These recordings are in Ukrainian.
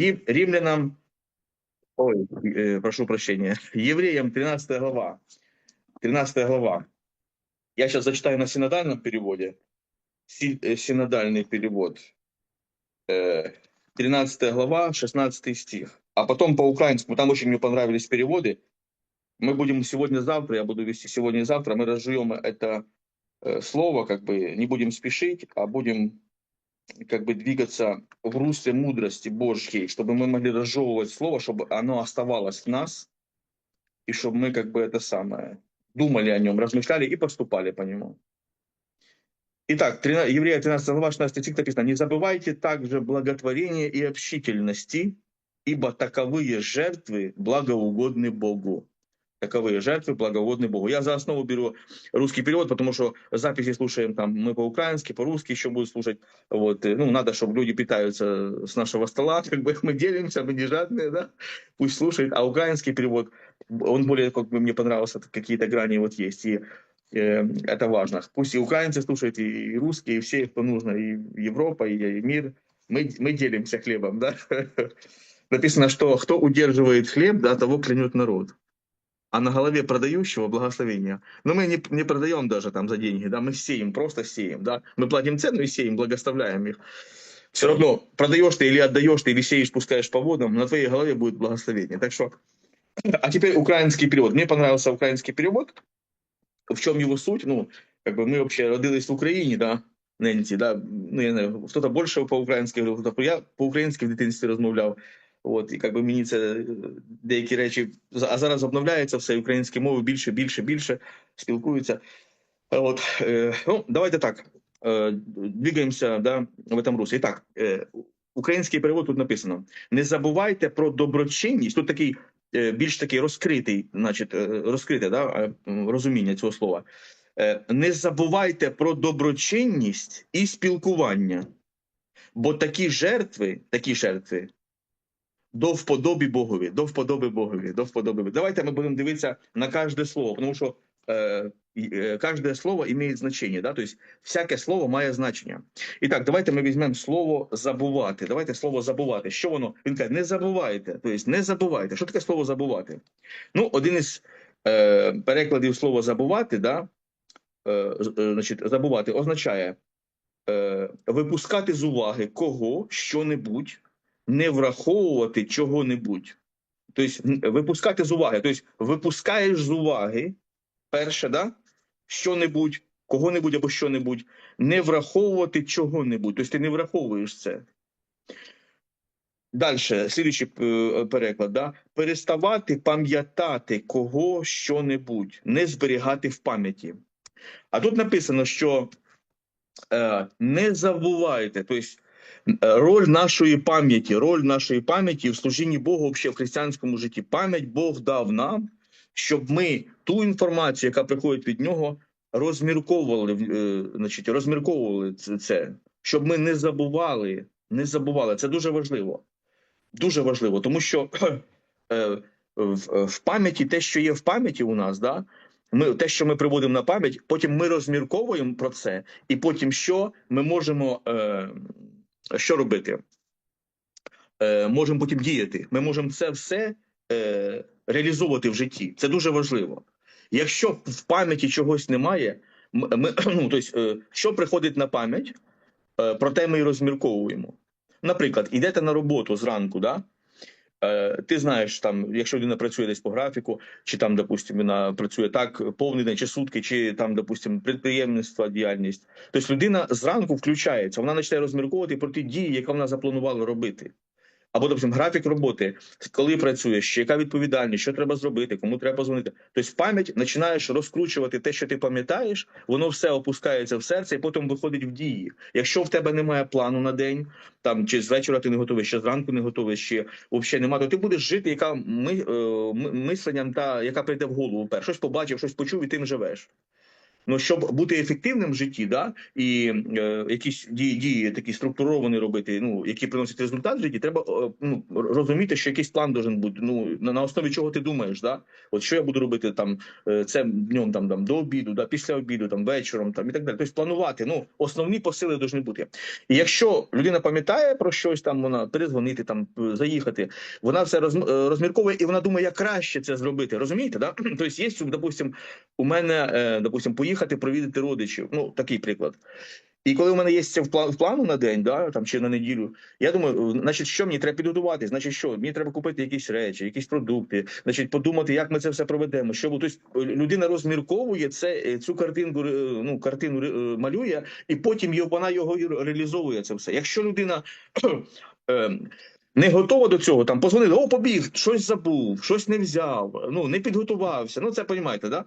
Рим- Римлянам, ой, э, прошу прощения, евреям 13 глава. 13 глава. Я сейчас зачитаю на синодальном переводе. Э, Синодальный перевод. Э, 13 глава, 16 стих. А потом по украинскому, там очень мне понравились переводы. Мы будем сегодня-завтра, я буду вести сегодня и завтра, мы разжуем это э, слово, как бы не будем спешить, а будем как бы двигаться в русле мудрости Божьей, чтобы мы могли разжевывать слово, чтобы оно оставалось в нас, и чтобы мы как бы это самое думали о нем, размышляли и поступали по нему. Итак, 13, Еврея 13 глава 16 стих написано, «Не забывайте также благотворения и общительности, ибо таковые жертвы благоугодны Богу». Таковые жертвы благоугодны Богу. Я за основу беру русский перевод, потому что записи слушаем там мы по-украински, по-русски еще будут слушать. Вот, э, ну, надо, чтобы люди питаются с нашего стола, как бы мы делимся, мы не жадные, да, пусть слушают. А украинский перевод, он более, как бы мне понравился, какие-то грани вот есть, и э, это важно. Пусть и украинцы слушают, и русские, и все, кто нужно, и Европа, и, и мир. Мы, мы делимся хлебом, да. Написано, что кто удерживает хлеб, да, того клянет народ а на голове продающего благословение. Но мы не, не продаем даже там за деньги, да, мы сеем, просто сеем, да. Мы платим цену и сеем, благословляем их. Все равно, продаешь ты или отдаешь ты, или сеешь, пускаешь по водам, на твоей голове будет благословение. Так что, а теперь украинский перевод. Мне понравился украинский перевод. В чем его суть? Ну, как бы мы вообще родились в Україні, да, ненці, да, ну, я не знаю, хто-то більше по-українськи говорив, хто я по-українськи в дитинстві розмовляв. От, і як би мені це е, деякі речі, а зараз обновляється все, українські мови більше, більше, більше спілкуються. От, е, ну, давайте так, е, двигаємося да, в этом руслі. І так, український перевод тут написано: не забувайте про доброчинність. Тут такий більш такий розкритий, значить, розкрите да, розуміння цього слова. Не забувайте про доброчинність і спілкування. Бо такі жертви, такі жертви до вподоби Богові, до вподоби Богові, до вподоби. Давайте ми будемо дивитися на кожне слово, тому що е, е, кожне слово має значення, да? тобто всяке слово має значення. І так, давайте ми візьмемо слово забувати. Давайте слово забувати. Що воно? Він каже, не забувайте. Тобто не забувайте. Що таке слово забувати? Ну, один із е, перекладів слова забувати, да? е, е, значить, забувати означає е, випускати з уваги кого, що-небудь, не враховувати чого-небудь. Тобто випускати з уваги. Тобто випускаєш з уваги перше, да? що-небудь, кого-небудь або що-небудь, не враховувати чого-небудь. Тобто ти не враховуєш це. Далі, слідуючий е, переклад, да? переставати пам'ятати кого що-небудь, не зберігати в пам'яті. А тут написано, що е, не забувайте, тобто роль нашої пам'яті, роль нашої пам'яті в служінні Богу взагалі в християнському житті. Пам'ять Бог дав нам, щоб ми ту інформацію, яка приходить від нього, розмірковували, е, значить, розмірковували це- щоб ми не забували, не забували. Це дуже важливо. Дуже важливо, тому що е, в пам'яті те, що є в пам'яті у нас, да, ми те, що ми приводимо на пам'ять, потім ми розмірковуємо про це, і потім що ми можемо е, що робити? Е, можемо потім діяти. Ми можемо це все е, реалізовувати в житті. Це дуже важливо. Якщо в пам'яті чогось немає, ми, ну, тобто, е, що приходить на пам'ять, е, про те ми і розмірковуємо. Наприклад, йдете на роботу зранку, да? Е, ти знаєш, там, якщо людина працює десь по графіку, чи там, допустимо, вона працює так повний день, чи сутки, чи там, допустимо, підприємництво, діяльність. Тобто людина зранку включається, вона починає розмірковувати про ті дії, які вона запланувала робити. Або, допустимо, графік роботи, коли працюєш, яка відповідальність, що треба зробити, кому треба позвонити. Тобто пам'ять починаєш розкручувати те, що ти пам'ятаєш, воно все опускається в серце і потім виходить в дії. Якщо в тебе немає плану на день, там чи з вечора ти не готовий, ще зранку не готовий, ще взагалі немає, то ти будеш жити, яка ми, е, мисленням та яка прийде в голову. перше. Щось побачив, щось почув, і тим живеш. Ну, щоб бути ефективним в житті, да, і е, якісь дії, дії такі структуровані робити, ну, які приносять результат в житті, треба е, ну, розуміти, що якийсь план должен бути. Ну, на, на основі чого ти думаєш, да? От що я буду робити там це днем там, там до обіду, да, після обіду, там вечором там і так далі. Тобто планувати. Ну, основні посили повинні бути. І якщо людина пам'ятає про щось, там вона перезвонити, там заїхати, вона все роз, е, розмірковує і вона думає, як краще це зробити. Розумієте, да? Тобто є, допустим, у мене, е, допустим, провідати родичів. Ну, такий приклад. І коли у мене є це в план в плану на день, да, там чи на неділю, я думаю, значить, що мені треба підготувати? Значить, що мені треба купити якісь речі, якісь продукти, значить, подумати, як ми це все проведемо. Що тобто людина розмірковує це е, цю картинку, е, ну картину е, малює, і потім вона його реалізовує це все. Якщо людина. е, Не готова до цього, там позвонили, о, побіг, щось забув, щось не взяв, ну не підготувався. Ну це розумієте, да?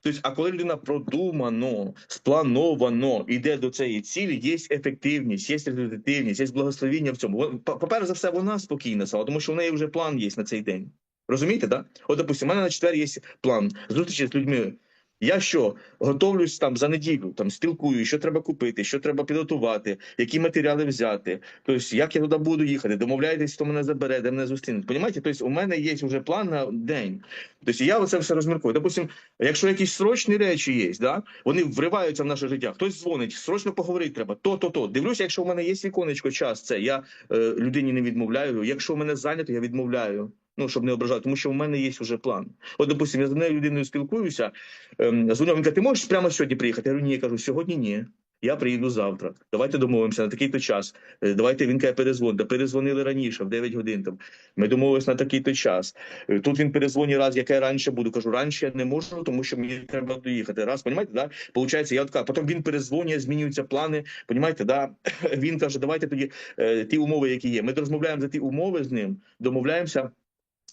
Тобто, а коли людина продумано, сплановано йде до цієї цілі, є ефективність, є результативність, є благословіння в цьому. По-перше за все, вона спокійна стала, тому що в неї вже план є на цей день. Розумієте, да? От, допустим, у мене на четвер є план зустрічі з людьми. Я що готовлюсь там за неділю, там спілкую, що треба купити, що треба підготувати, які матеріали взяти. Тобто, як я туди буду їхати, домовляєтесь, хто мене забере, де мене зустрінуть. Понімаєте? Тобто, у мене є вже план на день. Тобто я оце все розміркую. Допустим, якщо якісь срочні речі є, да, вони вриваються в наше життя. Хтось дзвонить, срочно поговорити треба. То, то, то. Дивлюся, якщо в мене є віконечко, час, це я е, людині не відмовляю. Якщо в мене зайнято, я відмовляю. Ну, щоб не ображати, тому що в мене є вже план. От, допустим, я з однією людиною спілкуюся, ем, дзвоню, він каже, ти можеш прямо сьогодні приїхати? Я говорю, ні, я кажу, сьогодні ні. Я приїду завтра. Давайте домовимося на такий-то час. Е, Давайте він каже, перезвон. Да перезвонили раніше, в 9 годин там. Ми домовились на такий-то час. Е, Тут він перезвонить раз, яке я раніше буду. Кажу, раніше я не можу, тому що мені треба доїхати. Раз, понімаєте, да? Получається, я кажу, потім він перезвонює, змінюються плани. Понімаєте, да? Він каже, давайте тоді е, ті умови, які є. Ми розмовляємо за ті умови з ним, домовляємося.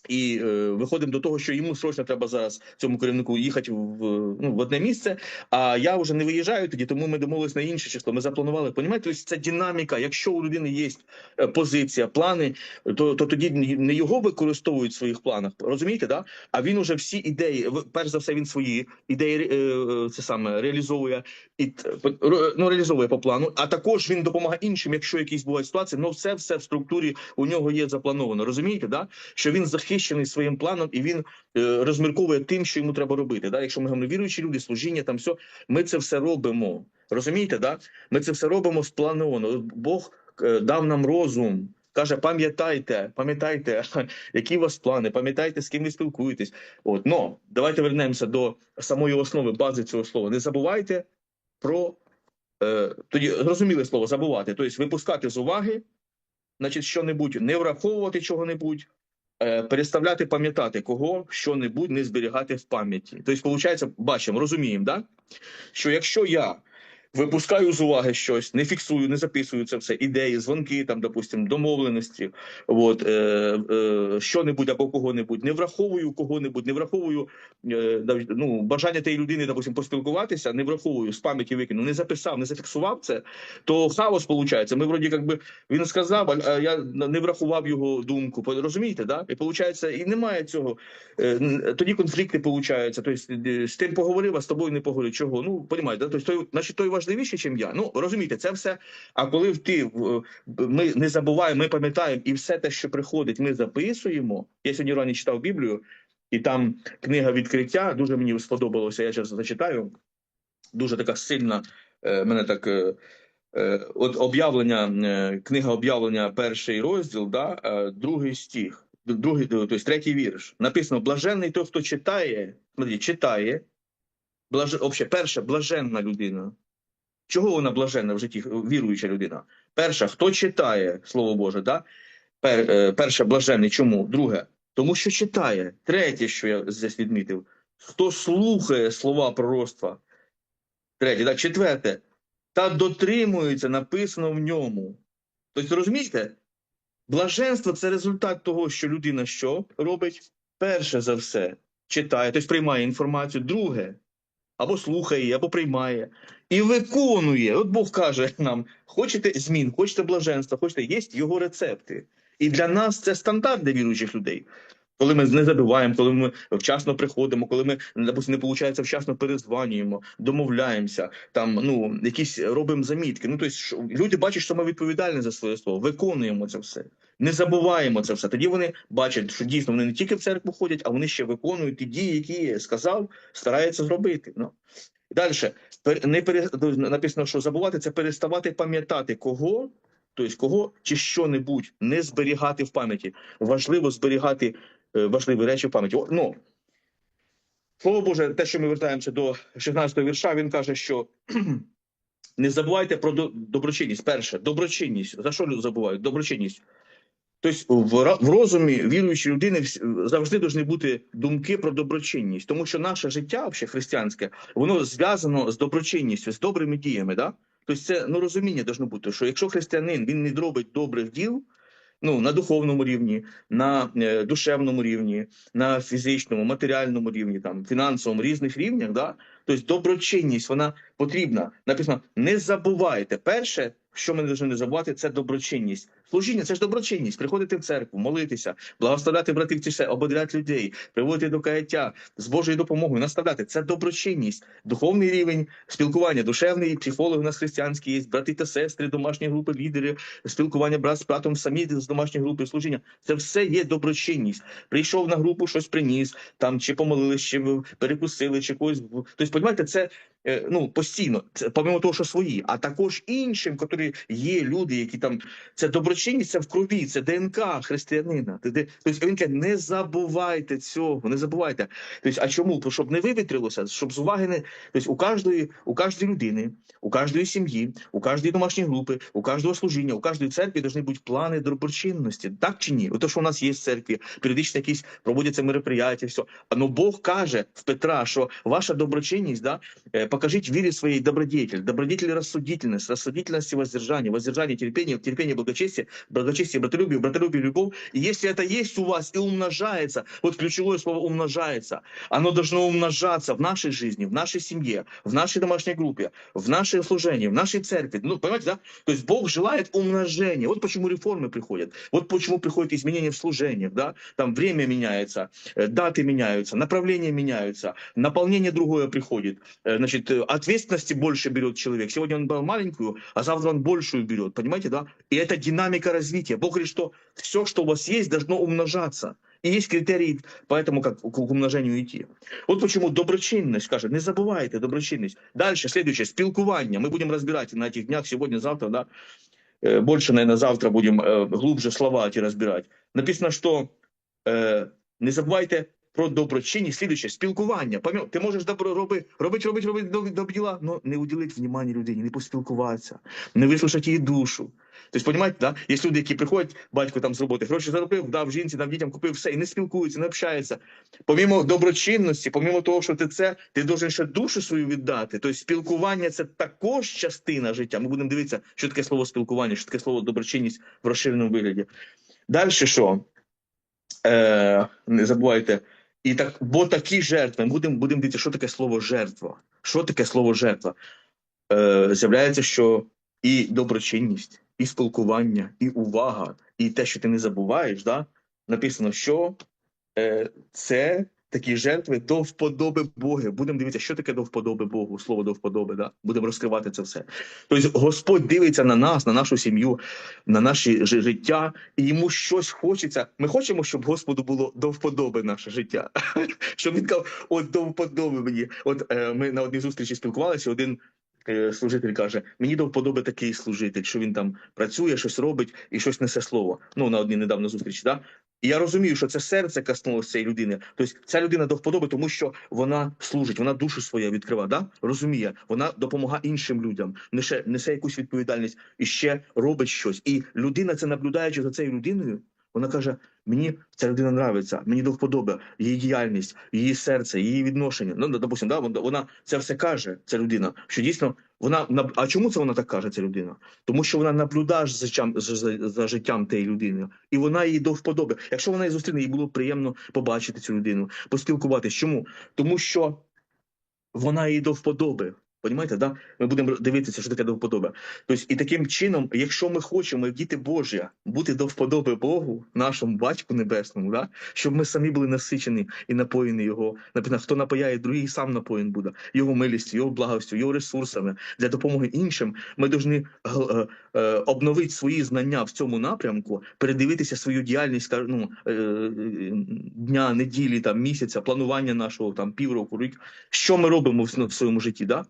І е, виходимо до того, що йому срочно треба зараз цьому керівнику їхати в, ну, в одне місце. А я вже не виїжджаю тоді, тому ми домовились на інше число. Ми запланували. Понімаєте, тобто це динаміка. Якщо у людини є е, позиція, плани, то, то тоді не його використовують в своїх планах. Розумієте, да? А він уже всі ідеї, перш за все, він свої ідеї е, е, це саме реалізовує і т- ну, реалізовує по плану. А також він допомагає іншим, якщо якісь бувають ситуації. Ну все, все в структурі у нього є заплановано. Розумієте, да? що він захищений своїм планом і він е, розмірковує тим, що йому треба робити. Да? Якщо ми говоримо віруючі люди, служіння, там все, ми це все робимо. Розумієте, да? Ми це все робимо сплановано. От Бог е, дав нам розум. Каже, пам'ятайте, пам'ятайте, які у вас плани, пам'ятайте, з ким ви спілкуєтесь. От, но давайте вернемося до самої основи, бази цього слова. Не забувайте про е, тоді зрозуміле слово забувати, тобто випускати з уваги, значить, що-небудь, не враховувати чого-небудь, переставляти, пам'ятати кого, що-небудь не зберігати в пам'яті. Тобто, виходить, бачимо, розуміємо, да? що якщо я випускаю з уваги щось, не фіксую, не записую це все, ідеї, дзвонки, там, допустим, домовленості, от, е, е, що-небудь або кого-небудь, не враховую кого-небудь, не враховую е, ну, бажання тієї людини, допустим, поспілкуватися, не враховую, з пам'яті викину, не записав, не зафіксував це, то хаос виходить. Ми вроді як би він сказав, а я не врахував його думку. Розумієте, да? І виходить, і немає цього. Е, Тоді конфлікти получаються. Тобто е, з тим поговорив, а з тобою не поговорив. Чого? Ну, понімаєте, да? тобто значить, той важливіший, ніж я. Ну розумієте, це все. А коли ти ми не забуваємо, ми пам'ятаємо, і все те, що приходить, ми записуємо. Я сьогодні рані читав Біблію, і там книга відкриття дуже мені сподобалося. Я зараз зачитаю. Дуже така сильна. е, Мене так. е, Е, От об'явлення, книга об'явлення, перший розділ, да, другий стих, другий, тобто третій вірш. Написано: блаженний той, хто читає, смотрите, читає, блаж... Обще, перше, блаженна людина. Чого вона блаженна в житті, віруюча людина? Перша, хто читає Слово Боже, да? Пер, е, перше, блаженний. Чому? Друге, тому що читає. Третє, що я здесь відмітив, хто слухає слова пророцтва. Третє, да? четверте, та дотримується написано в ньому. Тобто, розумієте, блаженство це результат того, що людина що робить? Перше за все читає, тобто приймає інформацію, друге, або слухає, або приймає, і виконує. От Бог каже нам: хочете змін, хочете блаженства, хочете, є його рецепти. І для нас це стандарт для віруючих людей. Коли ми не забуваємо, коли ми вчасно приходимо, коли ми допустим, не виходить, вчасно перезванюємо, домовляємося, там ну якісь робимо замітки. Ну тобто, люди бачать, що ми відповідальні за своє слово, виконуємо це все, не забуваємо це все. Тоді вони бачать, що дійсно вони не тільки в церкву ходять, а вони ще виконують ті дії, які сказав, стараються зробити. Ну далі не пере... написано, що забувати це переставати пам'ятати кого. Тобто кого чи що-небудь не зберігати в пам'яті. Важливо зберігати е, важливі речі в пам'яті. Ну, слово Боже, те, що ми вертаємося до 16 вірша, він каже, що не забувайте про доброчинність. Перше, доброчинність. За що люди забувають? Доброчинність. Тобто в, розумі віруючої людини завжди повинні бути думки про доброчинність, тому що наше життя, взагалі християнське, воно зв'язано з доброчинністю, з добрими діями. Да? Тобто це ну, розуміння должно бути, що якщо християнин він не робить добрих діл, ну на духовному рівні, на е, душевному рівні, на фізичному, матеріальному рівні, там фінансовому різних рівнях, да, тобто доброчинність вона потрібна. Написано: не забувайте. Перше, що ми не повинні не забувати, це доброчинність. Служіння це ж доброчинність. Приходити в церкву, молитися, благословляти братів чи все, ободряти людей, приводити до каяття з Божою допомогою, наставляти. Це доброчинність, духовний рівень спілкування, душевний психолог у нас християнський є, брати та сестри, домашні групи, лідери, спілкування брат з братом, самі з домашньої групи служіння. Це все є доброчинність. Прийшов на групу, щось приніс, там чи помолились, чи перекусили, чи когось. Тобто, розумієте, це ну постійно, це помимо того, що свої, а також іншим, котрі є люди, які там це доброчинність, це в крові, це ДНК християнина. Ти- ти- Тобто він каже, не забувайте цього, не забувайте. Тобто, а чому? Бо щоб не вивітрилося, щоб з уваги не тобто у кожної, у кожної людини, у кожної сім'ї, у кожної домашньої групи, у кожного служіння, у кожної церкви повинні бути плани доброчинності. Так чи ні? Ото що у нас є в церкві, періодично якісь проводяться мероприятия, все. А ну Бог каже в Петра, що ваша доброчинність, да, е, покажіть вірі своїй добродетель, добродетель рассудительность, рассудительность и воздержание, воздержание терпение, терпение благочестие, благочестие братолюбие, братолюбие любовь. И если это есть у вас и умножается, вот ключевое слово умножается, оно должно умножаться в нашей жизни, в нашей семье, в нашей домашней группе, в нашем служении, в нашей церкви. Ну, понимаете, да? То есть Бог желает умножения. Вот почему реформы приходят. Вот почему приходят изменения в служениях, да? Там время меняется, э, даты меняются, направления меняются, наполнение другое приходит. Э, Значит, э, ответственности больше берет человек. Сегодня он брал маленькую, а завтра он большую берет. Понимаете, да? И это динамика развития. Бог говорит, что все, что у вас есть, должно умножаться. И есть критерии, поэтому как к умножению идти. От почему доброчинність каже, не забувайте доброчинність. Далі, слідуюче, спілкування. Ми будемо розбирати на цих днях, сьогодні, завтра, да? Э, Больше, наверное, завтра будем э, глубже слова эти разбирать. Написано, що е, не забувайте про доброчинність. Слідуюче, спілкування. Пам'ят- Ти можеш добро роби, робити, робити, робити добрі добрі діла, але не уділити внимання людині, не поспілкуватися, не вислухати її душу. Тобто, розумієте, да? є люди, які приходять, батько там з роботи, гроші заробив, дав жінці, дав дітям, купив все, і не спілкуються, не общаються. Помімо доброчинності, помімо того, що ти це, ти должен ще душу свою віддати. Тобто спілкування це також частина життя. Ми будемо дивитися, що таке слово спілкування, що таке слово доброчинність в розширеному вигляді. Далі що? Е, не забувайте. І так, бо такі жертви, ми будемо будемо дивитися, що таке слово жертва. Що таке слово жертва? Е, з'являється, що і доброчинність, і спілкування, і увага, і те, що ти не забуваєш, да? написано, що е, це такі жертви до вподоби Боги. Будемо дивитися, що таке до вподоби Богу, слово до вподоби. Да? Будемо розкривати це все. Тобто Господь дивиться на нас, на нашу сім'ю, на наше життя, і йому щось хочеться. Ми хочемо, щоб Господу було до вподоби наше життя. Щоб він казав, от до вподоби мені. От е, ми на одній зустрічі спілкувалися, один е, служитель каже: мені до вподоби такий служитель, що він там працює, щось робить і щось несе слово. Ну, на одній недавно зустрічі, да? І я розумію, що це серце коснулося цієї людини. Тобто ця людина до вподоби, тому що вона служить, вона душу свою відкриває, да? розуміє, вона допомагає іншим людям, несе, несе якусь відповідальність і ще робить щось. І людина, це наблюдаючи за цією людиною, вона каже: мені ця людина нравиться, мені до вподоби її діяльність, її серце, її відношення. Ну, допустим, да, вона, це все каже, ця людина, що дійсно вона А чому це вона так каже, ця людина? Тому що вона наблюдає за, за, за життям тієї людини, і вона їй до вподоби. Якщо вона її зустріне, їй було б приємно побачити цю людину, поспілкуватися. Чому? Тому що вона їй до вподоби. Понімаєте, да? Ми будемо дивитися, що таке до вподоби. Тобто, і таким чином, якщо ми хочемо, як діти Божі, бути до вподоби Богу, нашому батьку небесному, да? щоб ми самі були насичені і напоєні його. Наприклад, хто напояє, другий сам напоєн буде його милістю, його благостю, його ресурсами для допомоги іншим. Ми повинні е, е, обновити свої знання в цьому напрямку, передивитися свою діяльність ну, е, дня, неділі, там, місяця, планування нашого там півроку, рік. Що ми робимо в своєму житті, да?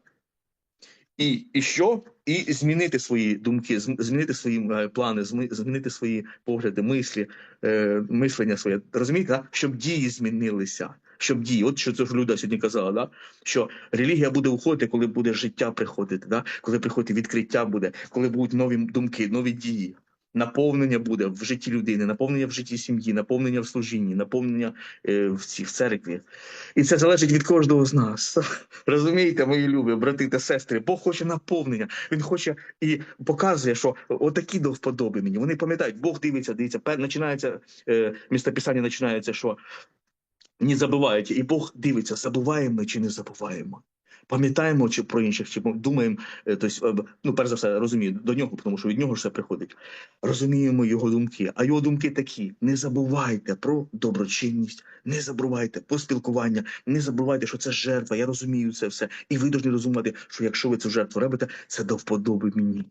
І, і що? І змінити свої думки, змінити свої е, плани, змінити свої погляди, мислі, е, мислення своє. Розумієте, да? щоб дії змінилися. Щоб дії, от що це ж Люда сьогодні казала, да? що релігія буде уходити, коли буде життя приходити, да? коли приходить відкриття буде, коли будуть нові думки, нові дії. Наповнення буде в житті людини, наповнення в житті сім'ї, наповнення в служінні, наповнення е, в, цій, в церкві. І це залежить від кожного з нас. Розумієте, мої любі, брати та сестри, Бог хоче наповнення. Він хоче і показує, що отакі до вподоби мені. Вони пам'ятають, Бог дивиться, дивиться, починається е, містописання починається, що не забуваєте, і Бог дивиться, забуваємо ми чи не забуваємо. Пам'ятаємо чи про інших, чи думаємо, е, тобто, е, ну, перш за все, розумію, до нього, тому що від нього ж все приходить. Розуміємо його думки. А його думки такі: не забувайте про доброчинність, не забувайте про спілкування, не забувайте, що це жертва. Я розумію це все. І ви повинні розуміти, що якщо ви цю жертву робите, це до вподоби мені.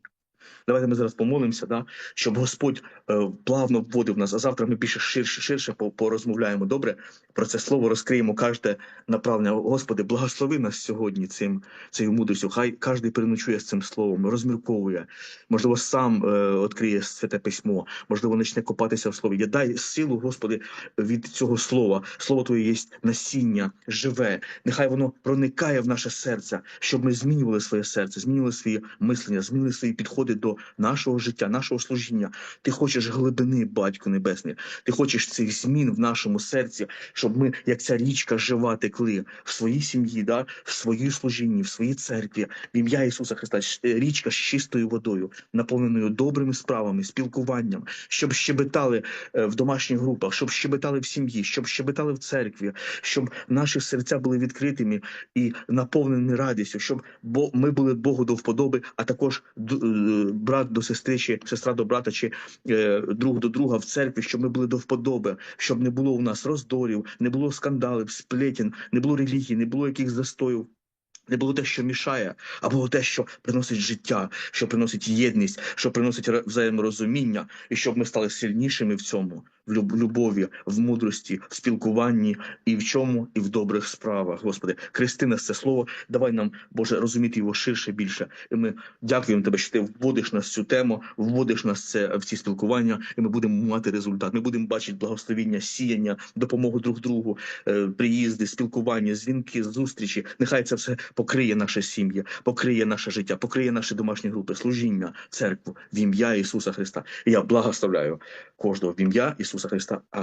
Давайте ми зараз помолимося, да? щоб Господь е, плавно вводив нас, а завтра ми більше ширше, ширше порозмовляємо. Добре про це слово розкриємо кожне направлення. Господи, благослови нас сьогодні цим цією мудрістю. Хай кожен переночує з цим словом, розмірковує. Можливо, сам е, відкриє святе письмо, можливо, почне копатися в слові. Я дай силу, Господи, від цього слова. Слово Твоє є насіння, живе. Нехай воно проникає в наше серце, щоб ми змінювали своє серце, змінювали свої мислення, змінили свої підходи до нашого життя, нашого служіння. Ти хочеш глибини, Батько Небесний. Ти хочеш цих змін в нашому серці, щоб ми, як ця річка, жива текли в своїй сім'ї, да, в своїй служінні, в своїй церкві, в ім'я Ісуса Христа. Е, Річка з чистою водою, наповненою добрими справами, спілкуванням, щоб щебетали е, в домашніх групах, щоб щебетали в сім'ї, щоб щебетали в церкві, щоб наші серця були відкритими і наповнені радістю, щоб бо ми були Богу до вподоби, а також е, брат до сестри, чи сестра до брата, чи друг до друга в церкві, щоб ми були до вподоби, щоб не було у нас роздорів, не було скандалів, сплетін, не було релігії, не було яких застоїв. Не було те, що мішає, а було те, що приносить життя, що приносить єдність, що приносить взаєморозуміння, і щоб ми стали сильнішими в цьому, в люб- любові, в мудрості, в спілкуванні, і в чому, і в добрих справах. Господи, хрести нас це слово. Давай нам, Боже, розуміти його ширше, більше. І ми дякуємо тебе, що ти вводиш нас в цю тему, вводиш нас це в ці спілкування, і ми будемо мати результат. Ми будемо бачити благословіння, сіяння, допомогу друг другу, е, приїзди, спілкування, дзвінки, зустрічі. Нехай це все покриє наші сім'ї, покриє наше життя, покриє наші домашні групи, служіння, церкву в ім'я Ісуса Христа. І я благословляю кожного в ім'я Ісуса Христа. Амінь.